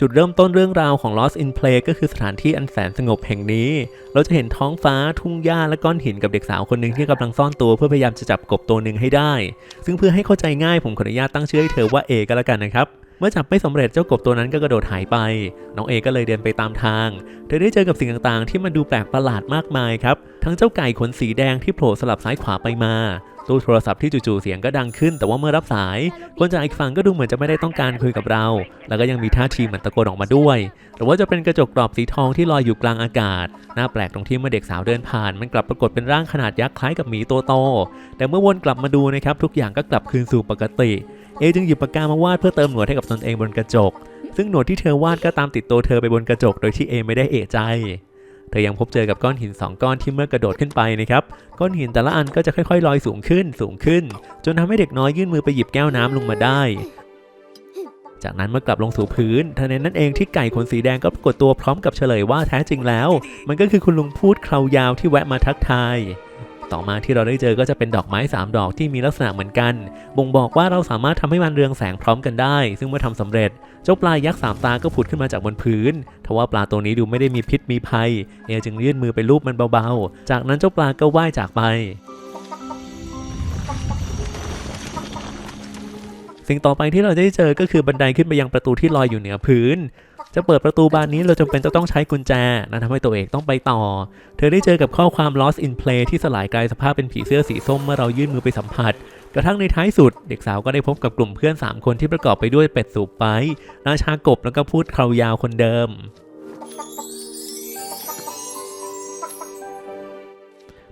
จุดเริ่มต้นเรื่องราวของ Lost in Play ก็คือสถานที่อันแสนสงบแห่งนี้ เราจะเห็นท้องฟ้าทุ่งหญ้าและก้อนหินกับเด็กสาวคนหนึ่งที่กำลังซ่อนตัวเพื่อพยายามจะจับกบตัวหนึ่งให้ได้ ซึ่งเพื่อให้เข้าใจง่ายผมขออนุญาตตั้งชื่อให้เธอว่าเอก็แล้วกันนะครับ เมื่อจับไม่สำเร็จเจ้ากบตัวนั้นก็กระโดดหายไป น้องเอก็เลยเดินไปตามทาง เธอได้เจอกับสิ่งต่างๆ ที่มันดูแปลกประหลาดมากมายครับ ทั้งเจ้าไก่ขนสีแดงที่โผล่สลับซ้ายขวาไปมา ตู้โทรศัพท์ที่จู่ๆเสียงก็ดังขึ้น แต่ว่าเมื่อรับสาย คนจากอีกฝั่งก็ดูเหมือนจะไม่ได้ต้องการคุยกับเรา แล้วก็ยังมีท่าทีเหมือนตะโกนออกมาด้วย หรือว่าจะเป็นกระจกกรอบสีทองที่ลอยอยู่กลางอากาศ น่าแปลกตรงที่เมื่อเด็กสาวเดินผ่าน มันกลับปรากฏเป็นร่างขนาดยักษ์คล้ายกับหมีตัวโต แต่เมื่อวนกลับมาดูนะครับทุกอย่างก็กลับคืนสู่ปกติ เอจึงหยิบปากกามาวาดเพื่อเติมหนวดให้กับตนเองบนกระจก ซึ่งหนวดที่เธอวาดก็ตามติดตัวเธอไปบนกระจก โดยที่เอไม่ได้เอะใจ เธอยังพบเจอกับก้อนหินสองก้อนที่เมื่อกระโดดขึ้นไปนะครับ ก้อนหินแต่ละอันก็จะค่อยๆลอยสูงขึ้นสูงขึ้น จนทำให้เด็กน้อยยื่นมือไปหยิบแก้วน้ำลงมาได้ จากนั้นเมื่อกลับลงสู่พื้นทันใดนั้นเองที่ไก่ขนสีแดงก็ปรากฏตัวพร้อมกับเฉลยว่าแท้จริงแล้ว มันก็คือคุณลุงพูดคราวยาวที่แวะมาทักทาย ต่อมาที่เราได้เจอก็จะเป็นดอกไม้สามดอกที่มีลักษณะเหมือนกัน บ่งบอกว่าเราสามารถทำให้มันเรืองแสงพร้อมกันได้ ซึ่งเมื่อทำสำเร็จ เจ้าปลายักษ์สามตาก็ผุดขึ้นมาจากบนพื้น ทว่าปลาตัวนี้ดูไม่ได้มีพิษมีภัย เอจึงยื่นมือไปลูบมันเบาๆ จากนั้นเจ้าปลาก็ว่ายจากไปสิ่งต่อไปที่เราได้เจอก็คือบันไดขึ้นไปยังประตูที่ลอยอยู่เหนือพื้น จะเปิดประตูบานนี้เราจำเป็นจะต้องใช้กุญแจนั่นทำให้ตัวเอกต้องไปต่อ เธอได้เจอกับข้อความ lost in play ที่สลายกลายสภาพเป็นผีเสื้อสีส้มเมื่อเรายื่นมือไปสัมผัส กระทั่งในท้ายสุด เด็กสาวก็ได้พบกับกลุ่มเพื่อน 3 คนที่ประกอบไปด้วยเป็ดสูบไปราชากบแล้วก็พูดคราวยาวคนเดิม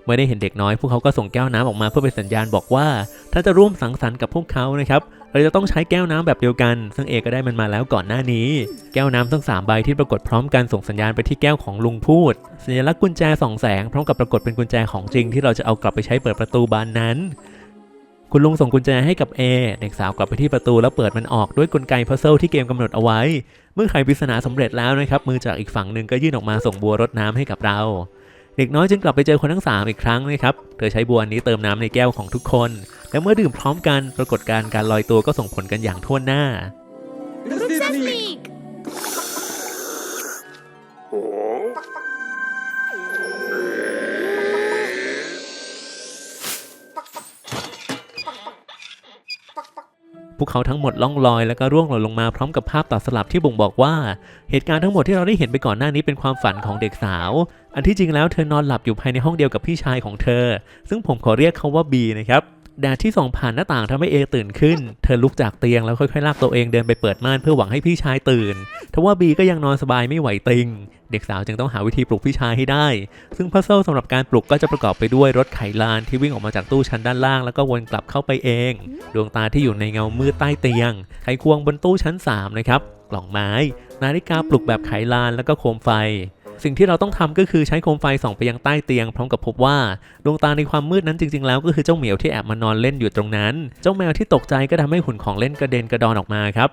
เมื่อได้เห็นเด็กน้อยพวกเขาก็ส่งแก้วน้ำออกมาเพื่อเป็นสัญญาณบอกว่า ถ้าจะร่วมสังสรรค์กับพวกเขานะครับ เราจะต้องใช้แก้วน้ำแบบเดียวกัน ซึ่งเอก็ได้มันมาแล้วก่อนหน้านี้ แก้วน้ำทั้งสามใบที่ปรากฏพร้อมกันส่งสัญญาณไปที่แก้วของลุงพูด สัญลักษณ์กุญแจส่องแสงพร้อมกับปรากฏเป็นกุญแจของจริงที่เราจะเอากลับไปใช้เปิดประตูบานนั้น คุณลุงส่งกุญแจให้กับเอเด็กสาวกลับไปที่ประตูแล้วเปิดมันออกด้วยกลไกพัซเซิลที่เกมกำหนดเอาไว้ เมื่อไขปริศนาสำเร็จแล้วนะครับมือจากอีกฝั่งหนึ่งก็ยื่นออกมาส่งบัวรดน้ำให้กับเรา เด็กน้อยจึงกลับไปเจอคนทั้ง 3 อีกครั้งนะครับ เธอใช้บัวนนี้เติมน้ำในแก้วของทุกคน และเมื่อดื่มพร้อมกันปรากฏการการลอยตัวก็ส่งผลกันอย่างทั่วหน้า Success พวกเขาทั้งหมดล่องลอยแล้วก็ร่วงหล่นลงมาพร้อมกับภาพตัดสลับที่บ่งบอกว่า เหตุการณ์ทั้งหมดที่เราได้เห็นไปก่อนหน้านี้เป็นความฝันของเด็กสาว อันที่จริงแล้วเธอนอนหลับอยู่ภายในห้องเดียวกับพี่ชายของเธอ ซึ่งผมขอเรียกเขาว่าบีนะครับ แดดที่ส่องผ่านหน้าต่างทำให้เอตื่นขึ้น เธอลุกจากเตียงแล้วค่อยๆลากตัวเองเดินไปเปิดม่านเพื่อหวังให้พี่ชายตื่น ทว่าบีก็ยังนอนสบายไม่ไหวติง เด็กสาวจึงต้องหาวิธีปลุกพี่ชายให้ได้ ซึ่งพัซเซิลสำหรับการปลุกก็จะประกอบไปด้วยรถไขลานที่วิ่งออกมาจากตู้ชั้นด้านล่าง แล้วก็วนกลับเข้าไปเอง ดวงตาที่อยู่ในเงามืดใต้เตียง ไขควงบนตู้ชั้น3นะครับ กล่องไม้ นาฬิกาปลุกแบบไขลานแล้วก็โคมไฟ สิ่งที่เราต้องทำก็คือใช้โคมไฟส่องไปยังใต้เตียง พร้อมกับพบว่าดวงตาในความมืดนั้นจริง ๆ แล้วก็คือเจ้าเหมียวที่แอบมานอนเล่นอยู่ตรงนั้น เจ้าแมวที่ตกใจก็ทำให้หุ่นของเล่นกระเด็นกระดอนออกมาครับ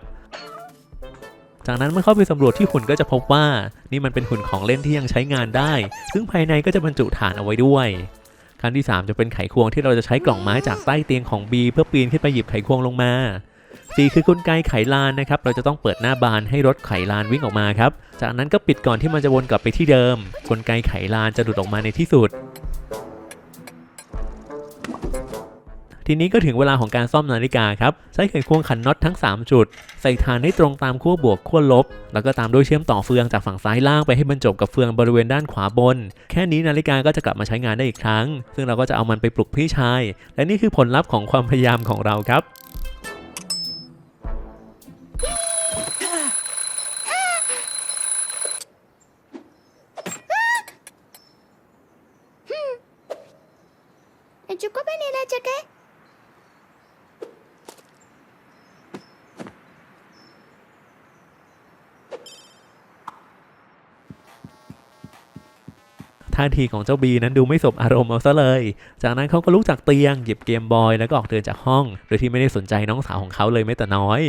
จากนั้นเมื่อเข้าไปสำรวจที่หุ่นก็จะพบว่า นี่มันเป็นหุ่นของเล่นที่ยังใช้งานได้ ซึ่งภายในก็จะบรรจุฐานเอาไว้ด้วยขั้นที่ 3 จะเป็นไขควงที่เราจะใช้กล่องไม้จากใต้เตียงของ B เพื่อปีนขึ้นไปหยิบไขควงลงมา 4 คือกลไกไขลานนะครับ เราจะต้องเปิดหน้าบานให้รถไขลานวิ่งออกมาครับ จากนั้นก็ปิดก่อนที่มันจะวนกลับไปที่เดิม กลไกไขลานจะหลุดออกมาในที่สุด ทีนี้ก็ถึงเวลาของการซ่อมนาฬิกาครับ ใช้ไขควงขันน็อตทั้ง 3 จุด ใส่ฐานให้ตรงตามขั้วบวกขั้วลบ แล้วก็ตามด้วยเชื่อมต่อเฟืองจากฝั่งซ้ายล่างไปให้บรรจบกับเฟืองบริเวณด้านขวาบน แค่นี้นาฬิกาก็จะกลับมาใช้งานได้อีกครั้ง ซึ่งเราก็จะเอามันไปปลุกพี่ชาย และนี่คือผลลัพธ์ของความพยายามของเราครับ Chaka? Chaka? ท่าทีของเจ้าบีนั้นดูไม่สบอารมณ์เอาซะเลย จากนั้นเขาก็ลุกจากเตียงหยิบเกมบอยแล้วก็ออกเดินจากห้อง โดยที่ไม่ได้สนใจน้องสาวของเขาเลยแม้แต่น้อย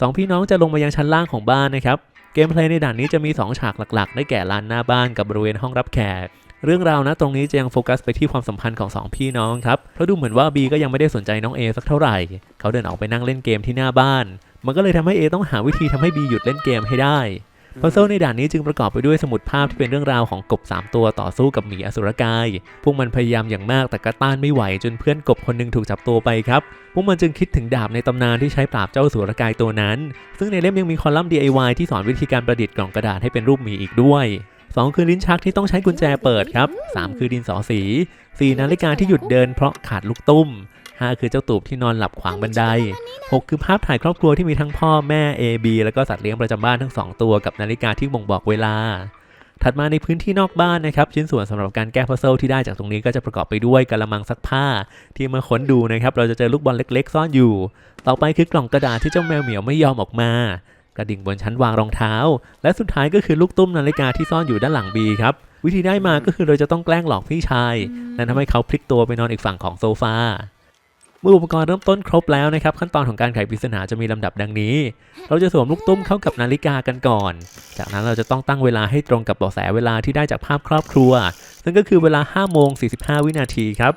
สองพี่น้องจะลงมายังชั้นล่างของบ้านนะครับ เกมเพลย์ในด่านนี้จะมี 2 ฉากหลักๆ ได้แก่ลานหน้าบ้านกับบริเวณห้องรับแขก เรื่องราวนะตรงนี้จะยังโฟกัสไปที่ความสัมพันธ์ของสองพี่น้องครับ เพราะดูเหมือนว่าบีก็ยังไม่ได้สนใจน้องเอสักเท่าไหร่ เขาเดินออกไปนั่งเล่นเกมที่หน้าบ้าน มันก็เลยทำให้เอต้องหาวิธีทำให้บีหยุดเล่นเกมให้ได้พัซเซิลในด่านนี้จึงประกอบไปด้วยสมุดภาพที่เป็นเรื่องราวของกบ 3 ตัวต่อสู้กับหมีอสุรกาย พวกมันพยายามอย่างมากแต่ก็ต้านไม่ไหวจนเพื่อนกบคนหนึงถูกจับตัวไปครับ พวกมันจึงคิดถึงดาบในตำนานที่ใช้ปราบเจ้าอสุรกายตัวนั้น ซึ่งในเล่มยังมีคอลัมน์ DIY ที่สอนวิธีการประดิษฐ์กล่องกระดาษให้เป็นรูปหมีอีกด้วย 2 คือลิ้นชักที่ต้องใช้กุญแจเปิดครับ 3 คือดินสอสี 4 นาฬิกาที่หยุดเดินเพราะขาดลูกตุ้ม 5 คือเจ้าตูบที่นอนหลับขวางบันได 6 คือภาพถ่ายครอบครัวที่มีทั้งพ่อแม่ A B แล้วก็สัตว์เลี้ยงประจำบ้านทั้ง 2 ตัวกับนาฬิกาที่บ่งบอกเวลา ถัดมาในพื้นที่นอกบ้านนะครับชิ้นส่วนสำหรับการแก้พัซเซิลที่ได้จากตรงนี้ก็จะประกอบไปด้วยกระมังซักผ้า ที่เมื่อค้นดูนะครับเราจะเจอลูกบอลเล็ก ๆ ซ่อนอยู่ ต่อไปคือกล่องกระดาษที่เจ้าแมวเหมียวไม่ยอมออกมา กระดิ่งบนชั้นวางรองเท้า และสุดท้ายก็คือลูกตุ้มนาฬิกาที่ซ่อนอยู่ด้านหลังบีครับวิธีได้มาก็คือเราจะต้องแกล้งหลอกพี่ชายและทำให้เขาพลิกตัวไปนอนอีกฝั่งของโซฟาเมื่ออุปกรณ์เริ่มต้นครบแล้วนะครับขั้นตอนของการไขปริศนาจะมีลำดับดังนี้ เราจะสวมลูกตุ้มเข้ากับนาฬิกากันก่อน จากนั้นเราจะต้องตั้งเวลาให้ตรงกับเบาะแสเวลาที่ได้จากภาพครอบครัว ซึ่งก็คือเวลา5โมง45 วินาทีครับ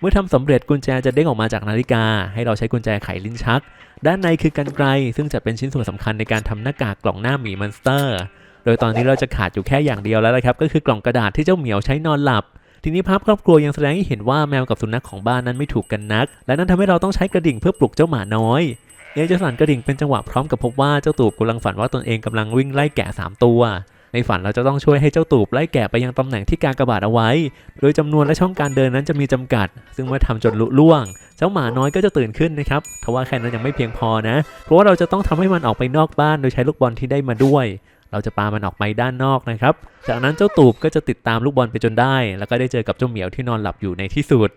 เมื่อทำสำเร็จกุญแจจะเด้งออกมาจากนาฬิกา ให้เราใช้กุญแจไขลิ้นชัก ด้านในคือกันไกรซึ่งจะเป็นชิ้นส่วนสำคัญในการทำหน้ากากกล่องหน้าหมีมอนสเตอร์ โดยตอนนี้เราจะขาดอยู่แค่อย่างเดียวแล้วนะครับก็คือกล่องกระดาษที่เจ้าเหมียวใช้นอนหลับ ทีนี้ภาพครอบครัวยังแสดงให้เห็นว่าแมวกับสุนัขของบ้านนั้นไม่ถูกกันนัก และนั่นทำให้เราต้องใช้กระดิ่งเพื่อปลุกเจ้าหมาน้อยเอจสันกระดิ่งเป็นจังหวะพร้อมกับพบว่าเจ้าตูบกำลังฝันว่าตนเองกำลังวิ่งไล่แกะสามตัว ในฝันเราจะต้องช่วยให้เจ้าตูบไล่แกะไปยังตำแหน่งที่กากระบาทเอาไว้ โดยจำนวนและช่องการเดินนั้นจะมีจำกัด ซึ่งเมื่อทำจนลุล่วง เจ้าหมาน้อยก็จะตื่นขึ้นนะครับทว่าแค่นั้นยังไม่เพียงพอนะ เพราะว่าเราจะต้องทำให้มันออกไปนอกบ้านโดยใช้ลูกบอลที่ได้มาด้วยเราจะปามันออกไปด้านนอกนะครับ จากนั้นเจ้าตูบก็จะติดตามลูกบอลไปจนได้ แล้วก็ได้เจอกับเจ้าเหมียวที่นอนหลับอยู่ในที่สุด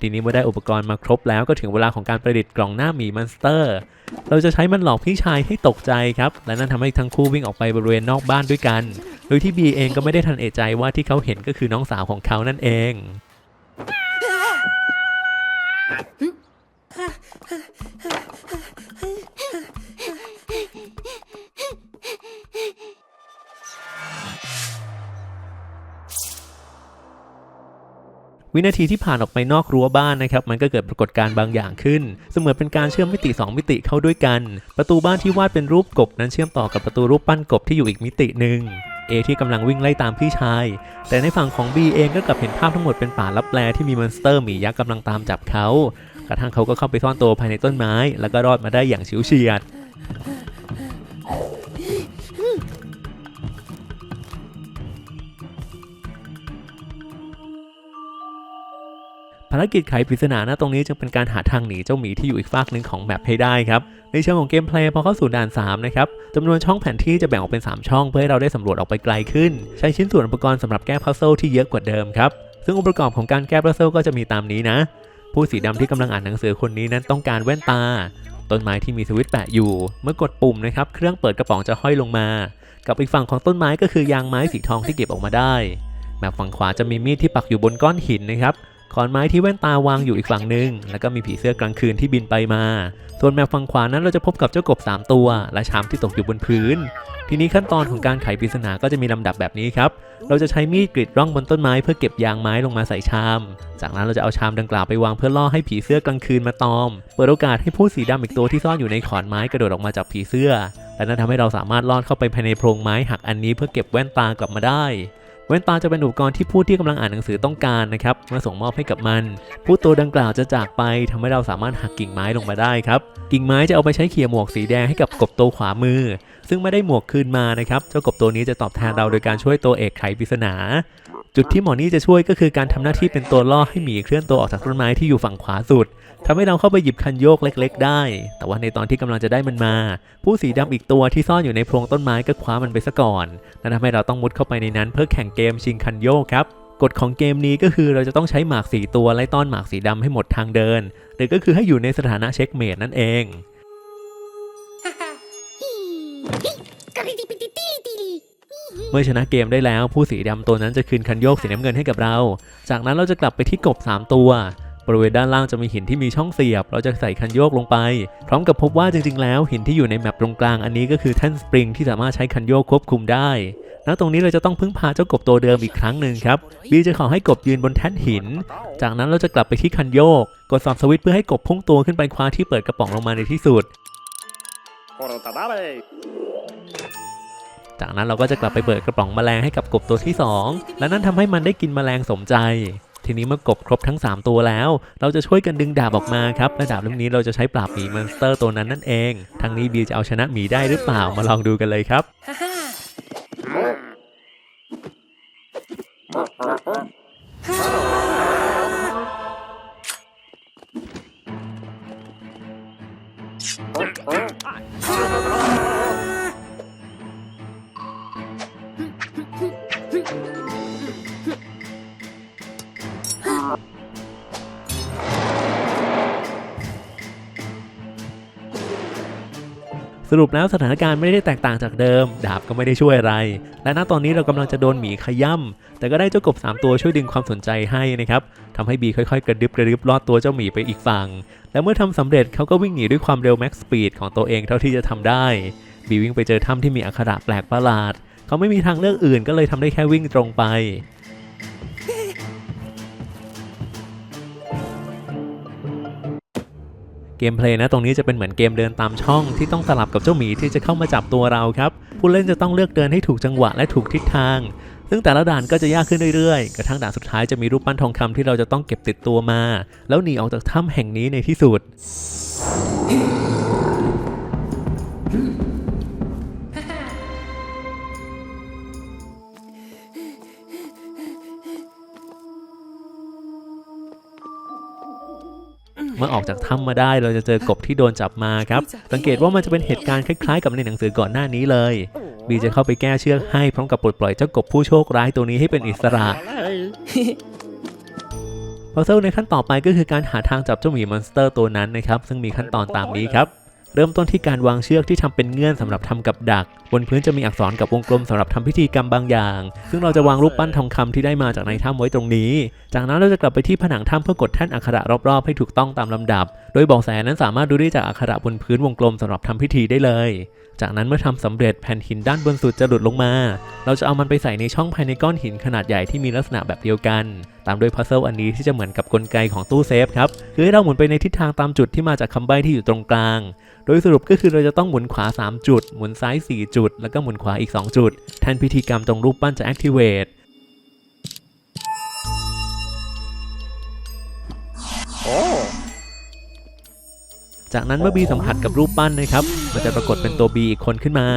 ทีนี้เมื่อได้อุปกรณ์มาครบแล้วก็ถึงเวลาของการประดิษฐ์กล่องหน้าหมีมอนสเตอร์ เราจะใช้มันหลอกพี่ชายให้ตกใจครับ และนั่นทำให้ทั้งคู่วิ่งออกไปบริเวณนอกบ้านด้วยกัน โดยที่บีเองก็ไม่ได้ทันเอะใจว่าที่เขาเห็นก็คือน้องสาวของเขานั่นเอง วินาทีที่ผ่านออกไปนอกรั้วบ้านนะครับมันก็เกิดปรากฏการณ์บางอย่างขึ้น เสมือนเป็นการเชื่อมมิติ 2 มิติเข้าด้วยกัน ประตูบ้านที่วาดเป็นรูปกบนั้นเชื่อมต่อกับประตูรูปปั้นกบที่อยู่อีกมิติหนึ่งเอที่กำลังวิ่งไล่ตามพี่ชาย แต่ในฝั่งของ B เองก็กลับเห็นภาพทั้งหมดเป็นป่าลับแลที่มีมอนสเตอร์หมียักษ์กำลังตามจับเขา กระทั่งเขาก็เข้าไปซ่อนตัวภายในต้นไม้ แล้วก็รอดมาได้อย่างฉิวเฉียดารกิจไขปริศนาณตรงนี้จึงเป็นการหาทางหนีเจ้าหมีที่อยู่อีกฝากหนึ่งของแมปให้ได้ครับ ในเชิงของเกมเพลย์พอเข้าสู่ด่าน 3 นะครับจำนวนช่องแผนที่จะแบ่งออกเป็น 3 ช่องเพื่อให้เราได้สำรวจออกไปไกลขึ้น ใช้ชิ้นส่วนอุปกรณ์สำหรับแก้พัซเซิลที่เยอะกว่าเดิมครับ ซึ่งองค์ประกอบของการแก้พัซเซิลก็จะมีตามนี้นะ ผู้สีดำที่กำลังอ่านหนังสือคนนี้นั้นต้องการแว่นตา ต้นไม้ที่มีสวิตช์แปะอยู่ เมื่อกดปุ่มนะครับเครื่องเปิดกระป๋องจะห้อยลงมา กับอีกฝั่งของต้นไม้ก็คือยางไม้สีทองที่เก็บออกมาได้แมปฝั่งขวาจะมีมีดที่ปักอยู่บนก้อนหินนะครับ ขอนไม้ที่แว่นตาวางอยู่อีกฝั่งหนึ่งแล้วก็มีผีเสื้อกลางคืนที่บินไปมา ส่วนแมปฝั่งขวานั้นเราจะพบกับเจ้ากบ 3 ตัว และชามที่ตกอยู่บนพื้น ทีนี้ขั้นตอนของการไขปริศนาก็จะมีลำดับแบบนี้ครับ เราจะใช้มีดกรีดร่องบนต้นไม้เพื่อเก็บยางไม้ลงมาใส่ชาม จากนั้นเราจะเอาชามดังกล่าวไปวางเพื่อล่อให้ผีเสื้อกลางคืนมาตอม เปิดโอกาสให้ผู้สีดำอีกตัวที่ซ่อนอยู่ในขอนไม้กระโดดออกมาจากผีเสื้อ และนั่นทำให้เราสามารถลอดเข้าไปภายในโพรงไม้หักอันนี้เพื่อเก็บแว่นตากลับมาได้ แว่นตาจะเป็นอุปกรณ์ที่ผู้ที่กำลังอ่านหนังสือต้องการนะครับมาส่งมอบให้กับมัน ผู้ตัวดังกล่าวจะจากไปทำให้เราสามารถหักกิ่งไม้ลงมาได้ครับ กิ่งไม้จะเอาไปใช้เขี่ยหมวกสีแดงให้กับกบตัวขวามือ ซึ่งไม่ได้หมวกคืนมานะครับ เจ้ากบตัวนี้จะตอบแทนเราโดยการช่วยตัวเอกไขปริศนา จุดที่หมอนี่จะช่วยก็คือการทำหน้าที่เป็นตัวล่อให้หมีเคลื่อนตัวออกจากต้นไม้ที่อยู่ฝั่งขวาสุดทำให้เราเข้าไปหยิบคันโยกเล็ก ๆ ได้ แต่ว่าในตอนที่กำลังจะได้มันมา ผู้สีดำอีกตัวที่ซ่อนอยู่ในโพรงต้นไม้ก็คว้ามันไปซะก่อนและทำให้เราต้องมุดเข้าไปในนั้นเพื่อแข่งเกมชิงคันโยกครับกฎของเกมนี้ก็คือเราจะต้องใช้หมากสีตัวไล่ต้อนหมากสีดำให้หมดทางเดิน หรือก็คือให้อยู่ในสถานะเช็คเมดนั่นเอง มื่อชนะเกมได้แล้วผู้สีดำตัวนั้นจะคืนคันโยกสีน้ำเงินให้กับเรา จากนั้นเราจะกลับไปที่กบ 3 ตัว บริเวณด้านล่างจะมีหินที่มีช่องเสียบ เราจะใส่คันโยกลงไป พร้อมกับพบว่าจริง ๆ แล้วหินที่อยู่ในแมปตรงกลางอันนี้ก็คือแท่นสปริงที่สามารถใช้คันโยกควบคุมได้ณตรงนี้เราจะต้องพึ่งพาเจ้ากบตัวเดิมอีกครั้งหนึ่งครับบีจะขอให้กบยืนบนแท่นหิน จากนั้นเราจะกลับไปที่คันโยก กดสอบสวิตช์เพื่อให้กบพุ่งตัวขึ้นไปคว้าที่เปิดกระป๋องลงมาในที่สุด จากนั้นเราก็จะกลับไปเปิดกระป๋องแมลงให้กับกบตัวที่ 2 และนั่นทำให้มันได้กินแมลงสมใจ ทีนี้เมื่อกบครบทั้ง 3 ตัวแล้ว เราจะช่วยกันดึงดาบออกมาครับและดาบเล่มนี้เราจะใช้ปราบหมีมอนสเตอร์ตัวนั้นนั่นเองทางนี้บีจะเอาชนะหมีได้หรือเปล่ามาลองดูกันเลยครับ รุปแล้วสถานการณ์ไม่ได้แตกต่างจากเดิม ดาบก็ไม่ได้ช่วยอะไร และณตอนนี้เรากำลังจะโดนหมีขย่ำแต่ก็ได้เจ้ากบ 3 ตัวช่วยดึงความสนใจให้นะครับทำให้บีค่อยๆ กระดึบกระดึบลอดตัวเจ้าหมีไปอีกฝั่ง และเมื่อทำสำเร็จเขาก็วิ่งหนีด้วยความเร็วแม็กสปีดของตัวเองเท่าที่จะทำได้ บีวิ่งไปเจอถ้ำที่มีอักขระแปลกประหลาด เขาไม่มีทางเลือกอื่นก็เลยทำได้แค่วิ่งตรงไป เกมเพลย์นะตรงนี้จะเป็นเหมือนเกมเดินตามช่องที่ต้องสลับกับเจ้าหมีที่จะเข้ามาจับตัวเราครับ ผู้เล่นจะต้องเลือกเดินให้ถูกจังหวะและถูกทิศทาง ซึ่งแต่ละด่านก็จะยากขึ้นเรื่อยๆ กระทั่งด่านสุดท้ายจะมีรูปปั้นทองคำที่เราจะต้องเก็บติดตัวมา แล้วหนีออกจากถ้ำแห่งนี้ในที่สุด เมื่อออกจากถ้ำมาได้เราจะเจอกบที่โดนจับมาครับ สังเกตว่ามันจะเป็นเหตุการณ์คล้ายๆ กับในหนังสือก่อนหน้านี้เลยบีจะเข้าไปแก้เชือกให้พร้อมกับปลดปล่อยเจ้ากบผู้โชคร้ายตัวนี้ให้เป็นอิสระพัซเซิลในขั้นต่อไปก็คือการหาทางจับเจ้าหมีมอนสเตอร์ตัวนั้นนะครับ ซึ่งมีขั้นตอนตามนี้ครับ เริ่มต้นที่การวางเชือกที่ทำเป็นเงื่อนสำหรับทำกับดัก บนพื้นจะมีอักษรกับวงกลมสำหรับทำพิธีกรรมบางอย่าง ซึ่งเราจะวางรูปปั้นทองคำที่ได้มาจากในถ้ำไว้ตรงนี้ จากนั้นเราจะกลับไปที่ผนังถ้ำเพื่อกดแท่นอักขระรอบๆให้ถูกต้องตามลำดับ โดยบอกแสนั้นสามารถดูได้จากอักขระบนพื้นวงกลมสำหรับทำพิธีได้เลย จากนั้นเมื่อทำสำเร็จแผ่นหินด้านบนสุดจะหลุดลงมา เราจะเอามันไปใส่ในช่องภายในก้อนหินขนาดใหญ่ที่มีลักษณะแบบเดียวกัน ตามด้วยพัซเซิลอันนี้ที่จะเหมือนกับกลไกของตู้เซฟครับ คือให้เราหมุนไปในทิศทางตามจุดที่มาจากคำใบ้ที่อยู่ตรงกลาง โดยสรุปก็คือเราจะต้องหมุนขวา 3 จุด หมุนซ้าย 4 จุด แล้วก็หมุนขวาอีก 2 จุด แทนพิธีกรรมตรงรูปปั้นจะ activate จากนั้นเมื่อบีสัมผัสกับรูปปั้นนะครับ มันจะปรากฏเป็นตัวบีอีกคนขึ้นมา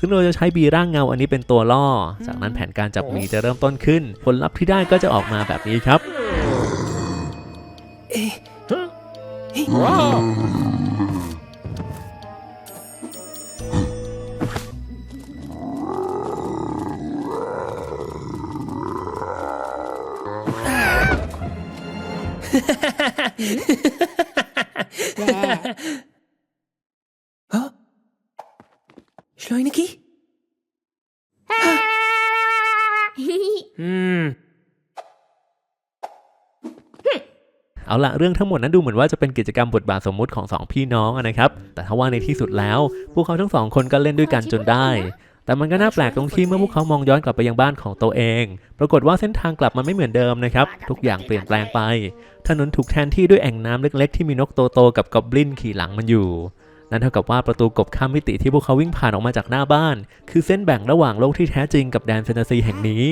ซึ่งเราจะใช้บีร่างเงาอันนี้เป็นตัวล่อ จากนั้นแผนการจับหมีจะเริ่มต้นขึ้น ผลลัพธ์ที่ได้ก็จะออกมาแบบนี้ครับ Slå hende ki? Hmm. เอาละเรื่องทั้งหมดนั้นดูเหมือนว่าจะเป็นกิจกรรมบทบาทสมมุติของสองพี่น้องอะนะครับ แต่ถ้าว่าในที่สุดแล้ว พวกเขาทั้งสองคนก็เล่นด้วยกันจนได้ แต่มันก็น่าแปลกตรงที่เมื่อพวกเขามองย้อนกลับไปยังบ้านของตัวเอง ปรากฏว่าเส้นทางกลับมันไม่เหมือนเดิมนะครับ ทุกอย่างเปลี่ยนแปลงไป ถนนถูกแทนที่ด้วยแอ่งน้ำเล็กๆ ที่มีนกโตโตๆกับกอบลินขี่หลังมันอยู่ นั่นเท่ากับว่าประตูกบข้ามมิติที่พวกเขาวิ่งผ่านออกมาจากหน้าบ้าน คือเส้นแบ่งระหว่างโลกที่แท้จริงกับแดนแฟนตาซีแห่งนี้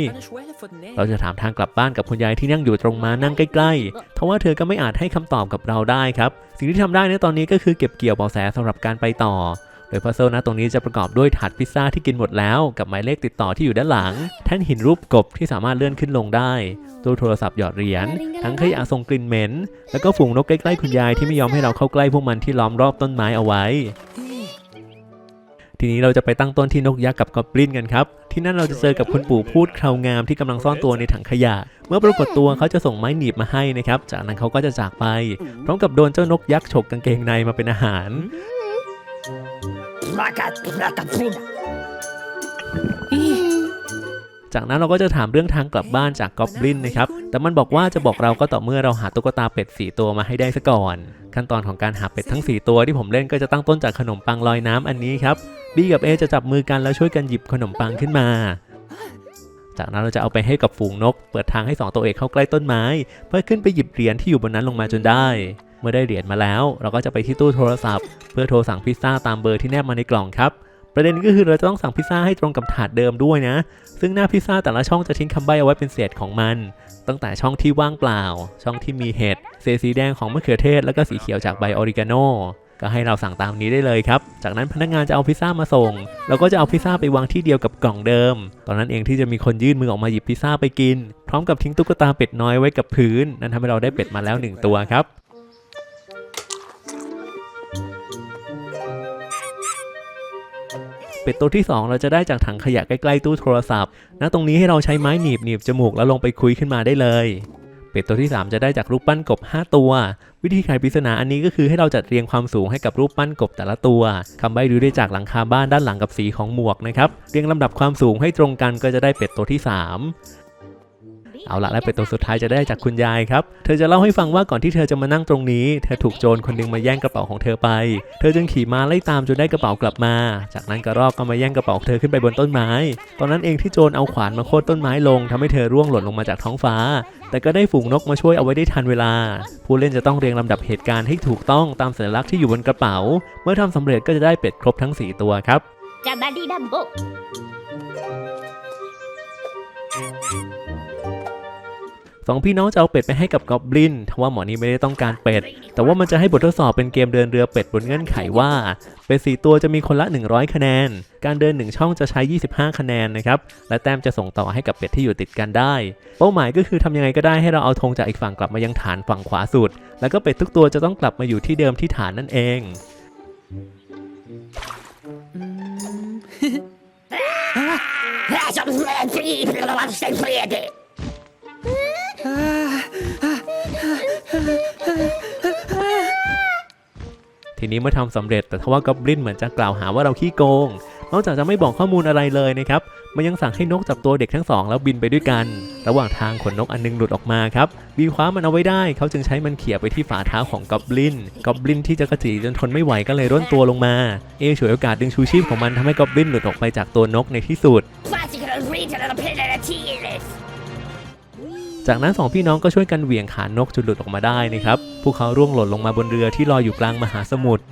เราจะถามทางกลับบ้านกับคุณยายที่นั่งอยู่ตรงมานั่งใกล้ๆทว่าเธอก็ไม่อาจให้คำตอบกับเราได้ครับ สิ่งที่ทำได้ในตอนนี้ก็คือเก็บเกี่ยวเบาะแสสำหรับการไปต่อ ดยพัซเซิลนะตรงนี้จะประกอบด้วยถาดพิซซ่าที่กินหมดแล้วกับหมายเลขติดต่อที่อยู่ด้านหลัง แท่นหินรูปกบที่สามารถเลื่อนขึ้นลงได้ ตู้โทรศัพท์หยอดเหรียญทั้งขยะส่งกลิ่นเหม็น แล้วก็ฝูงนกใกล้ๆคุณยายที่ไม่ยอมให้เราเข้าใกล้พวกมันที่ล้อมรอบต้นไม้เอาไว้ ทีนี้เราจะไปตั้งต้นที่นกยักษ์กับกอบลินกันครับที่นั่นเราจะเจอกับคุณปู่พูดคราวงามที่กำลังซ่อนตัวในถังขยะ เมื่อปรากฏตัวเขาจะส่งไม้หนีบมาให้นะครับ จากนั้นเขาก็จะจากไป พร้อมกับโดนเจ้านกยักษ์ฉกกางเกงในมาเป็นอาหาร Makat, makat, จากนั้นเราก็จะถามเรื่องทางกลับบ้านจากกอบลินนะครับ แต่มันบอกว่าจะบอกเราก็ต่อเมื่อเราหาตุ๊กตาเป็ด 4 ตัวมาให้ได้ซะก่อน ขั้นตอนของการหาเป็ดทั้ง 4 ตัวที่ผมเล่นก็จะตั้งต้นจากขนมปังลอยน้ำอันนี้ครับบีกับเอจะจับมือกันแล้วช่วยกันหยิบขนมปังขึ้นมา จากนั้นเราจะเอาไปให้กับฝูงนก เปิดทางให้สองตัวเอกเข้าใกล้ต้นไม้ เพื่อขึ้นไปหยิบเหรียญที่อยู่บนนั้นลงมาจนได้ มื่อได้เหรียญมาแล้ว เราก็จะไปที่ตู้โทรศัพท์ เพื่อโทรสั่งพิซซ่าตามเบอร์ที่แนบมาในกล่องครับประเด็นก็คือเราจะต้องสั่งพิซซ่าให้ตรงกับถาดเดิมด้วยนะ ซึ่งหน้าพิซซ่าแต่ละช่องจะทิ้งคำใบ้เอาไว้เป็นเศษของมัน ตั้งแต่ช่องที่ว่างเปล่า ช่องที่มีเห็ด เศษสีแดงของมะเขือเทศ แล้วก็สีเขียวจากใบออริกาโน ก็ให้เราสั่งตามนี้ได้เลยครับ จากนั้นพนักงานจะเอาพิซซ่ามาส่ง เราก็จะเอาพิซซ่าไปวางที่เดียวกับกล่องเดิม ตอนนั้นเองที่จะมีคนยื่นมือออกมาหยิบพิซซ่าไปกิน พร้อมกับทิ้งตุ๊กตาเป็ดน้อยไว้กับพื้น นั่นทำให้เราได้เป็ดมาแล้วหนึ่งตัวครับ เป็ดตัวที่ 2 เราจะได้จากถังขยะใกล้ๆตู้โทรศัพท์ณตรงนี้ให้เราใช้ไม้หนีบหนีบจมูกแล้วลงไปคุยขึ้นมาได้เลยเป็ดตัวที่ 3 จะได้จากรูปปั้นกบ 5 ตัว วิธีไขปริศนาอันนี้ก็คือให้เราจัดเรียงความสูงให้กับรูปปั้นกบแต่ละตัวคำใบ้ดูได้จากหลังคาบ้านด้านหลังกับสีของหมวกนะครับเรียงลำดับความสูงให้ตรงกันก็จะได้เป็ดตัวที่ 3 เอาละและเป็ดตัวสุดท้ายจะได้จากคุณยายครับ เธอจะเล่าให้ฟังว่าก่อนที่เธอจะมานั่งตรงนี้ เธอถูกโจรคนหนึงมาแย่งกระเป๋าของเธอไป เธอจึงขี่ม้าไล่ตามจนได้กระเป๋ากลับมา จากนั้นกระรอกก็มาแย่งกระเป๋าเธอขึ้นไปบนต้นไม้ ตอนนั้นเองที่โจรเอาขวานมาโค่นต้นไม้ลงทำให้เธอร่วงหล่นลงมาจากท้องฟ้า แต่ก็ได้ฝูงนกมาช่วยเอาไว้ได้ทันเวลา ผู้เล่นจะต้องเรียงลำดับเหตุการณ์ให้ถูกต้องตามสัญลักษณ์ที่อยู่บนกระเป๋า เมื่อทำสำเร็จก็จะได้เป็ดครบทั้งสี่ตัวครับ Jabadi Dambo. สองพี่น้องจะเอาเป็ดไปให้กับกอบลินทว่าหมอนี่ไม่ได้ต้องการเป็ด แต่ว่ามันจะให้บททดสอบเป็นเกมเดินเรือเป็ดบนเงื่อนไขว่า เป็ดสี่ตัวจะมีคนละ 100 คะแนน การเดิน 1 ช่องจะใช้ 25 คะแนนนะครับ และแต้มจะส่งต่อให้กับเป็ดที่อยู่ติดกันได้ เป้าหมายก็คือทำยังไงก็ได้ให้เราเอาธงจากอีกฝั่งกลับมายังฐานฝั่งขวาสุด แล้วก็เป็ดทุกตัวจะต้องกลับมาอยู่ที่เดิมที่ฐานนั่นเองที นี้เมื่อทำสำเร็จ แต่ทว่ากอบลินเหมือนจะกล่าวหาว่าเราขี้โกง นอกจากจะไม่บอกข้อมูลอะไรเลยนะครับ มันยังสั่งให้นกจับตัวเด็กทั้งสองแล้วบินไปด้วยกัน ระหว่างทางขนนกอันนึงหลุดออกมาครับ บีคว้ามันเอาไว้ได้ เขาจึงใช้มันเขี่ยไปที่ฝ่าเท้าของกอบลิน กอบลินที่จะกระจีจนทนไม่ไหวก็เลยร่นตัวลงมา เอฉวยโอกาสดึงชูชีพของมันทำให้กอบลินหลุดออกไปจากตัวนกในที่สุด จากนั้นสองพี่น้องก็ช่วยกันเหวี่ยงขานกจนหลุดออกมาได้นะครับ พวกเขาร่วงหล่นลงมาบนเรือที่ลอยอยู่กลางมหาสมุทร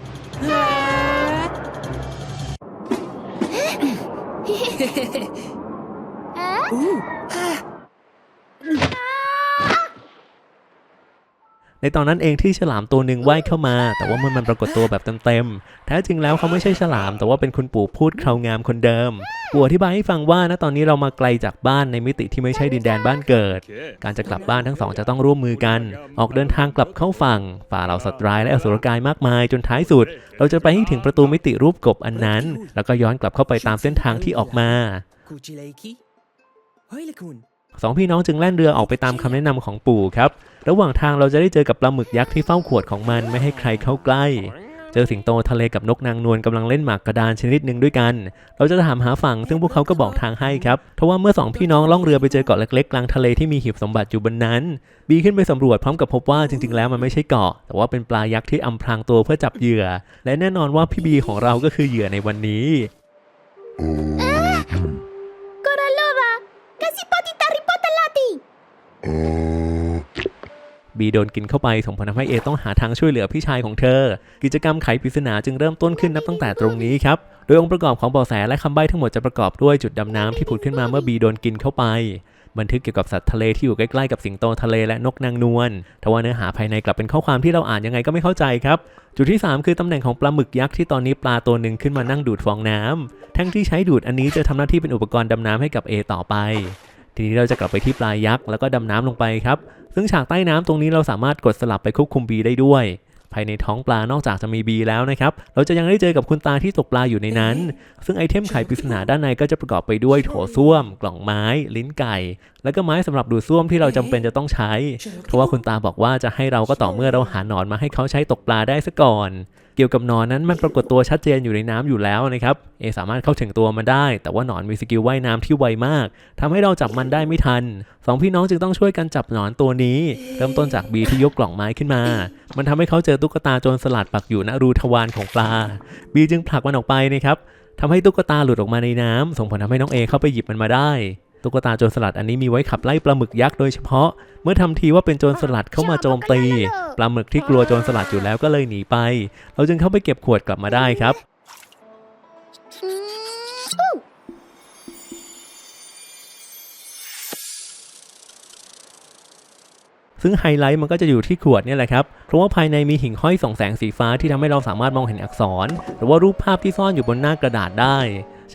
ในตอนนั้นเองที่ฉลามตัวหนึ่งว่ายเข้ามา แต่ว่าเมื่อมันปรากฏตัวแบบเต็มๆแท้จริงแล้วเขาไม่ใช่ฉลาม แต่ว่าเป็นคุณปู่พูดคราวงามคนเดิมปู่อธิบายให้ฟังว่าณตอนนี้เรามาไกลจากบ้านในมิติที่ไม่ใช่ดินแดนบ้านเกิด การจะกลับบ้านทั้งสองจะต้องร่วมมือกัน ออกเดินทางกลับเข้าฝั่งฝ่าเหล่าสัตว์ร้ายและอสุรกายมากมายจนท้ายสุด เราจะไปให้ถึงประตูมิติรูปกบอันนั้น แล้วก็ย้อนกลับเข้าไปตามเส้นทางที่ออกมา สองพี่น้องจึงแล่นเรือออกไปตามคำแนะนำของปู่ครับ ระหว่างทางเราจะได้เจอกับปลาหมึกยักษ์ที่เฝ้าขวดของมันไม่ให้ใครเข้าใกล้ เจอสิงโตทะเลกับนกนางนวลกำลังเล่นหมากกระดานชนิดหนึ่งด้วยกัน เราจะถามหาฝั่งซึ่งพวกเขาก็บอกทางให้ครับ ทว่าเมื่อสองพี่น้องล่องเรือไปเจอเกาะเล็กๆกลางทะเลที่มีหีบสมบัติอยู่บนนั้น บีขึ้นไปสำรวจพร้อมกับพบว่าจริงๆ แล้วมันไม่ใช่เกาะ แต่ว่าเป็นปลายักษ์ที่อำพรางตัวเพื่อจับเหยื่อ และแน่นอนว่าพี่บีของเราก็คือเหยื่อในวันนี้ บีโดนกินเข้าไปส่งผลทำให้เอต้องหาทางช่วยเหลือพี่ชายของเธอ กิจกรรมไขปริศนาจึงเริ่มต้นขึ้นนับตั้งแต่ตรงนี้ครับ โดยองค์ประกอบของเบาะแสและคำใบ้ทั้งหมดจะประกอบด้วยจุดดำน้ำที่ผุดขึ้นมาเมื่อบีโดนกินเข้าไป บันทึกเกี่ยวกับสัตว์ทะเลที่อยู่ใกล้ๆกับสิงโตทะเลและนกนางนวลทว่าเนื้อหาภายในกลับเป็นข้อความที่เราอ่านยังไงก็ไม่เข้าใจครับ จุดที่ 3 คือตำแหน่งของปลาหมึกยักษ์ที่ตอนนี้ปลาตัวหนึ่งขึ้นมานั่งดูดฟองน้ำแท่งที่ใช้ดูดอันนี้จะทำหน้าที่เป็นอุปกรณ์ดำน้ำให้กับเอต่อไป ทีนี้เราจะกลับไปที่ปลายยักษ์แล้วก็ดำน้ำลงไปครับ ซึ่งฉากใต้น้ำตรงนี้เราสามารถกดสลับไปควบคุมบีได้ด้วย ภายในท้องปลานอกจากจะมีบีแล้วนะครับ เราจะยังได้เจอกับคุณตาที่ตกปลาอยู่ในนั้น ซึ่งไอเทมไขปริศนาด้านในก็จะประกอบไปด้วยโถส้วม กล่องไม้ ลิ้นไก่ แล้วก็ไม้สำหรับดูดส้วมที่เราจำเป็นจะต้องใช้ เพราะว่าคุณตาบอกว่าจะให้เราก็ต่อเมื่อเราหาหนอนมาให้เขาใช้ตกปลาได้ซะก่อน เกี่ยวกับหนอนนั้นมันปรากฏตัวชัดเจนอยู่ในน้ำอยู่แล้วนะครับเอสามารถเข้าถึงตัวมันได้ แต่ว่าหนอนมีสกิลว่ายน้ำที่ไวมากทำให้เราจับมันได้ไม่ทันสองพี่น้องจึงต้องช่วยกันจับหนอนตัวนี้ เริ่มต้นจากบีที่ยกกล่องไม้ขึ้นมา มันทำให้เขาเจอตุ๊กตาโจรสลัดปักอยู่ณรูทวารของปลา บีจึงผลักมันออกไปนะครับทำให้ตุ๊กตาหลุดออกมาในน้ำส่งผลทำให้น้องเอเข้าไปหยิบมันมาได้ ตุ๊กตาโจรสลัดอันนี้มีไว้ขับไล่ปลาหมึกยักษ์โดยเฉพาะ เมื่อทำทีว่าเป็นโจรสลัดเข้ามาโจมตี ปลาหมึกที่กลัวโจรสลัดอยู่แล้วก็เลยหนีไป เราจึงเข้าไปเก็บขวดกลับมาได้ครับซึ่งไฮไลท์มันก็จะอยู่ที่ขวดนี่แหละครับ เพราะว่าภายในมีหิ่งห้อยส่องแสงสีฟ้าที่ทำให้เราสามารถมองเห็นอักษร หรือว่ารูปภาพที่ซ่อนอยู่บนหน้ากระดาษได้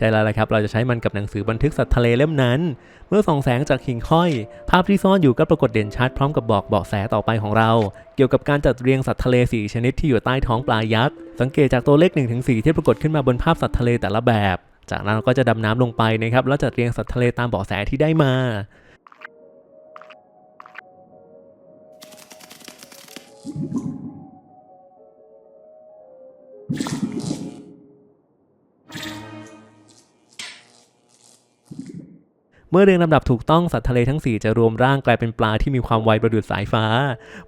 ใช่แล้วละครับ เราจะใช้มันกับหนังสือบันทึกสัตว์ทะเลเล่มนั้น เมื่อส่องแสงจากหิ่งห้อย ภาพที่ซ่อนอยู่ก็ปรากฏเด่นชัดพร้อมกับบอกเบาะแสต่อไปของเรา เกี่ยวกับการจัดเรียงสัตว์ทะเลสี่ชนิดที่อยู่ใต้ท้องปลายักษ์ สังเกตจากตัวเลข1-4ถึงสที่ปรากฏขึ้นมาบนภาพสัตว์ทะเลแต่ละแบบ จากนั้นเราก็จะดำน้ำลงไปนะครับแล้วจัดเรียงสัตว์ทะเลตามเบาะแสที่ได้มา เมื่อเรียงลำดับถูกต้องสัตว์ทะเลทั้ง 4 จะรวมร่างกลายเป็นปลาที่มีความไวประดุจสายฟ้า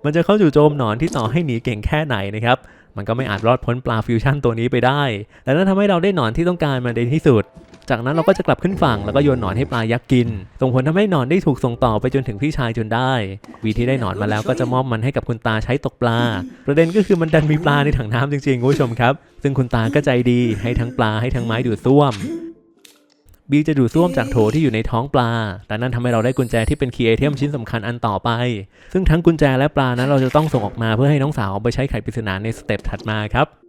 มันจะเข้าจู่โจมหนอนที่ต่อให้หนีเก่งแค่ไหนนะครับ มันก็ไม่อาจรอดพ้นปลาฟิวชั่นตัวนี้ไปได้ และนั่นทำให้เราได้หนอนที่ต้องการมาในที่สุด จากนั้นเราก็จะกลับขึ้นฝั่งแล้วก็โยนหนอนให้ปลายักษ์กิน ส่งผลทำให้หนอนได้ถูกส่งต่อไปจนถึงพี่ชายจนได้ วีที่ได้หนอนมาแล้วก็จะมอบมันให้กับคุณตาใช้ตกปลา ประเด็นก็คือมันดันมีปลาในถังน้ำจริงๆคุณผู้ชมครับ ซึ่งคุณตาก็ใจดีให้ทั้งปลาให้ทั้งไม้ดูดซ่วม บีจะดูดซ่วมจากโถที่อยู่ในท้องปลา แต่นั่นทำให้เราได้กุญแจที่เป็นคีย์ไอเทมชิ้นสำคัญอันต่อไป ซึ่งทั้งกุญแจและปลานั้นเราจะต้องส่งออกมาเพื่อให้น้องสาวไปใช้ไขปริศนาในสเต็ปถัดมาครับ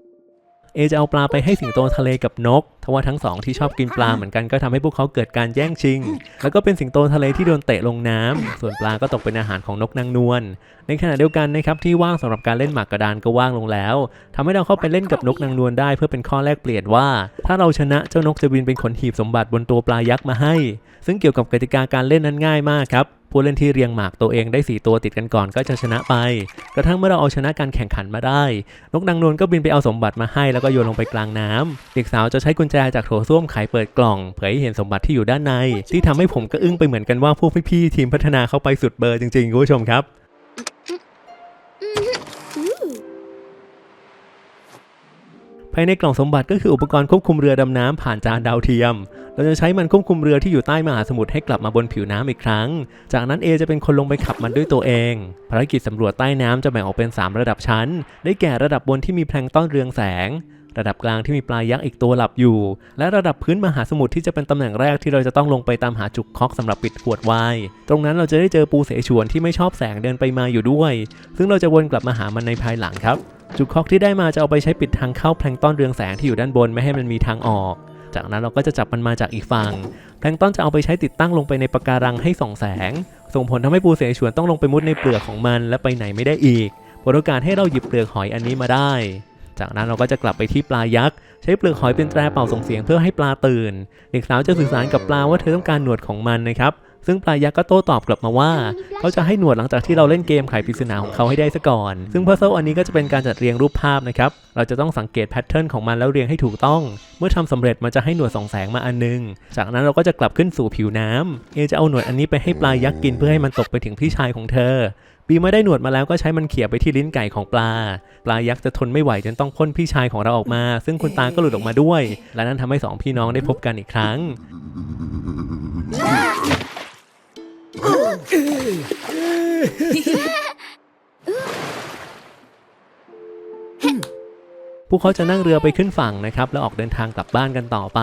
เอจะเอาปลาไปให้สิงโตทะเลกับนกทว่าทั้งสองที่ชอบกินปลาเหมือนกันก็ทำให้พวกเขาเกิดการแย่งชิง แล้วก็เป็นสิงโตทะเลที่โดนเตะลงน้ำส่วนปลาก็ตกเป็นอาหารของนกนางนวล ในขณะเดียวกันนะครับที่ว่างสำหรับการเล่นหมากกระดานก็ว่างลงแล้วทำให้เราเข้าไปเล่นกับนกนางนวลได้ เพื่อเป็นข้อแลกเปลี่ยนว่า ถ้าเราชนะเจ้านกจะบินเป็นขนหีบสมบัติบนตัวปลายักษ์มาให้ ซึ่งเกี่ยวกับกติกาการเล่นนั้นง่ายมากครับ ผู้เล่นที่เรียงหมากตัวเองได้ 4 ตัวติดกันก่อนก็จะชนะไป กระทั่งเมื่อเราเอาชนะการแข่งขันมาได้ นกนางนวลก็บินไปเอาสมบัติมาให้แล้วก็โยนลงไปกลางน้ำเด็กสาวจะใช้กุญแจจากโถส้วมไขเปิดกล่อง เผยให้เห็นสมบัติที่อยู่ด้านใน ที่ทำให้ผมก็อึ้งไปเหมือนกันว่าพวกพี่ๆทีมพัฒนาเข้าไปสุดเบอร์จริงๆคุณผู้ชมครับ ภายในกล่องสมบัติก็คืออุปกรณ์ควบคุมเรือดำน้ำผ่านจานดาวเทียม เราจะใช้มันควบคุมเรือที่อยู่ใต้มหาสมุทรให้กลับมาบนผิวน้ำอีกครั้ง จากนั้นเอจะเป็นคนลงไปขับมันด้วยตัวเอง ภารกิจสำรวจใต้น้ำจะแบ่งออกเป็น 3 ระดับชั้น ได้แก่ระดับบนที่มีแพลงต้อนเรืองแสง ระดับกลางที่มีปลายักษ์อีกตัวหลับอยู่ และระดับพื้นมหาสมุทรที่จะเป็นตำแหน่งแรกที่เราจะต้องลงไปตามหาจุกคอกสำหรับปิดขวดไวน์ ตรงนั้นเราจะได้เจอปูเสฉวนที่ไม่ชอบแสงเดินไปมาอยู่ด้วย ซึ่งเราจะวนกลับมาหามันในภายหลังครับ จุกคอกที่ได้มาจะเอาไปใช้ปิดทางเข้าแพลงต้อนเรืองแสงที่อยู่ด้านบนไม่ให้มันมีทางออก จากนั้นเราก็จะจับมันมาจากอีกฝั่งแพลงต้อนจะเอาไปใช้ติดตั้งลงไปในปะการังให้ส่องแสง ส่งผลทำให้ปูเสฉวนต้องลงไปมุดในเปลือกของมันและไปไหนไม่ได้อีกเปิกาสให้เราหยิบเปลือกหอยอันนี้มาได้ จากนั้นเราก็จะกลับไปที่ปลายักษ์ใช้เปลือกหอยเป็นแตรเป่าส่งเสียงเพื่อให้ปลาตื่น เด็กสาวจะสื่อสารกับปลาว่าเธอต้องการหนวดของมันนะครับ ซึ่งปลายักษ์ก็โต้ตอบกลับมาว่า เขาจะให้หนวดหลังจากที่เราเล่นเกมไขปริศนาของเขาให้ได้ซะก่อน ซึ่งพัซเซิลอันนี้ก็จะเป็นการจัดเรียงรูปภาพนะครับ เราจะต้องสังเกตแพทเทิร์นของมันแล้วเรียงให้ถูกต้อง เมื่อทำสำเร็จมันจะให้หนวดส่องแสงมาอันนึง จากนั้นเราก็จะกลับขึ้นสู่ผิวน้ำเอจะเอาหนวดอันนี้ไปให้ปลายักษ์กินเพื่อให้มันตกไปถึงพี่ชายของเธอบีเมื่อได้หนวดมาแล้วก็ใช้มันเขี่ยไปที่ลิ้นไก่ของปลา ปลายักษ์จะทนไม่ไหวจนต้องพ่นพี่ชายของเราออกมา ซึ่งคุณตาก็หลุดออกมาด้วย และนั่นทำให้สองพี่น้องได้พบกันอีกครั้ง พวกเขาจะนั่งเรือไปขึ้นฝั่งนะครับ แล้วออกเดินทางกลับบ้านกันต่อไป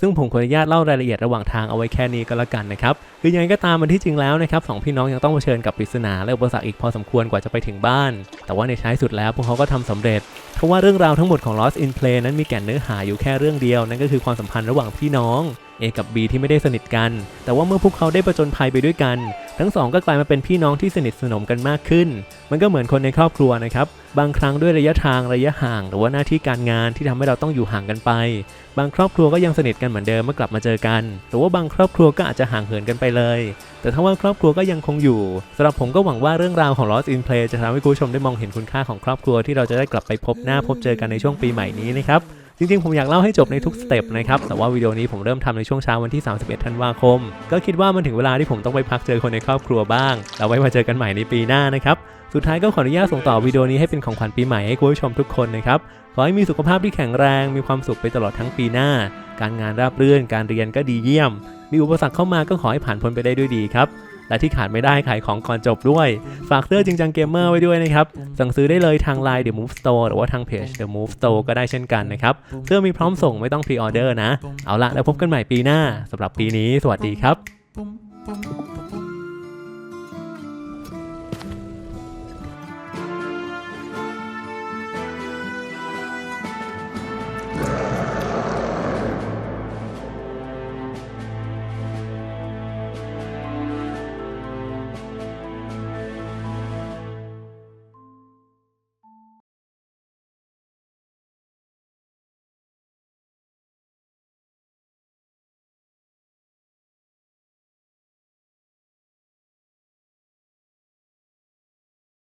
ซึ่งผมขออนุญาตเล่ารายละเอียดระหว่างทางเอาไว้แค่นี้ก็แล้วกันนะครับคือยังไงก็ตามมันที่จริงแล้วนะครับสองพี่น้องยังต้องเผชิญกับปริศนาและอุปสรรคอีกพอสมควรกว่าจะไปถึงบ้าน แต่ว่าในท้ายสุดแล้วพวกเขาก็ทำสำเร็จ เพราะว่าเรื่องราวทั้งหมดของ Lost in Play นั้นมีแก่นเนื้อหาอยู่แค่เรื่องเดียวนั่นก็คือความสัมพันธ์ระหว่างพี่น้อง A กับ B ที่ไม่ได้สนิทกัน แต่ว่าเมื่อพวกเขาได้ประจนภัยไปด้วยกัน ทั้งสองก็กลายมาเป็นพี่น้องที่สนิทสนมกันมากขึ้น มันก็เหมือนคนในครอบครัวนะครับ บางครั้งด้วยระยะทางระยะห่าง หรือว่าหน้าที่การงานที่ทำให้เราต้องอยู่ห่างกันไป บางครอบครัวก็ยังสนิทกันเหมือนเดิมเมื่อกลับมาเจอกัน หรือว่าบางครอบครัวก็อาจจะห่างเหินกันไปเลย แต่ถ้าว่าครอบครัวก็ยังคงอยู่สำหรับผมก็หวังว่าเรื่องราวของ Lost in Play จะทำให้คุณผู้ชมได้มองเห็นคุณค่าของครอบครัวที่เราจะได้กลับไปพบหน้าพบเจอกันในช่วงปีใหม่นี้นะครับ จริงๆ ผมอยากเล่าให้จบในทุกสเต็ปนะครับ แต่ว่าวิดีโอนี้ผมเริ่มทำในช่วงเช้าวันที่ 31 ธันวาคม ก็คิดว่ามันถึงเวลาที่ผมต้องไปพักเจอคนในครอบครัวบ้างแล้วไว้มาเจอกันใหม่ในปีหน้านะครับ สุดท้ายก็ขออนุญาตส่งต่อวิดีโอนี้ให้เป็นของขวัญปีใหม่ให้คุณผู้ชมทุกคนนะครับ ขอให้มีสุขภาพที่แข็งแรง มีความสุขไปตลอดทั้งปีหน้า การงานราบรื่น การเรียนก็ดีเยี่ยม มีอุปสรรคเข้ามาก็ขอให้ผ่านพ้นไปได้ด้วยดีครับ และที่ขาดไม่ได้ขายของก่อนจบด้วย ฝากเสื้อจริงจังเกมเมอร์ไว้ด้วยนะครับ สั่งซื้อได้เลยทาง Line The Move Store หรือว่าทางเพจ The Move Store ก็ได้เช่นกันนะครับ เสื้อมีพร้อมส่งไม่ต้องพรีออเดอร์นะ เอาละแล้วพบกันใหม่ปีหน้าสำหรับปีนี้ สวัสดีครับ boom, boom.